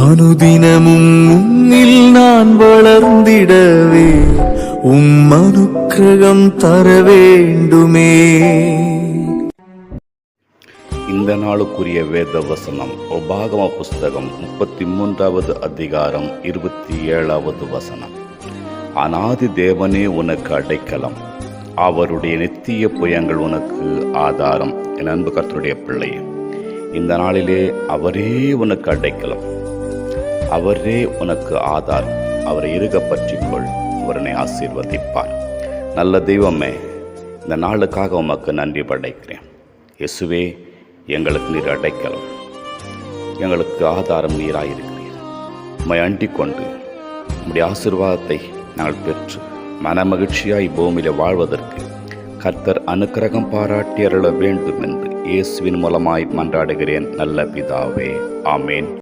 அனுதினமும் உன்னில் நான் வளர்ந்திடவே உம் அனுக்கிரகம் தர வேண்டுமே இந்த நாளுக்குரிய வேத வசனம் உபாகம புஸ்தகம் முப்பத்தி மூன்றாவது அதிகாரம் இருபத்தி ஏழாவது வசனம். அனாதி தேவனே உனக்கு அடைக்கலம் அவருடைய நித்திய புயங்கள் உனக்கு ஆதாரம் என் அன்பு கர்த்தருடைய பிள்ளையே. இந்த நாளிலே அவரே உனக்கு அடைக்கலம். அவரே உனக்கு ஆதாரம் அவரை இருக பற்றிக்கொள். அவரனை ஆசீர்வதிப்பார். நல்ல தெய்வமே இந்த நாளுக்காக உமக்கு நன்றி படைக்கிறேன். இயேசுவே எங்களுக்கு நீர் அடைக்கலாம். எங்களுக்கு ஆதாரம் நீராயிருக்கிறீர். உம்மை அண்டிக் கொண்டு உம்முடைய ஆசீர்வாதத்தை நாங்கள் பெற்று மனமகிழ்ச்சியாய் பூமியில் வாழ்வதற்கு கர்த்தர் அனுக்கிரகம் பாராட்டி அருள வேண்டும் என்று இயேசுவின் மூலமாய் மன்றாடுகிறேன். நல்ல பிதாவே ஆமேன்.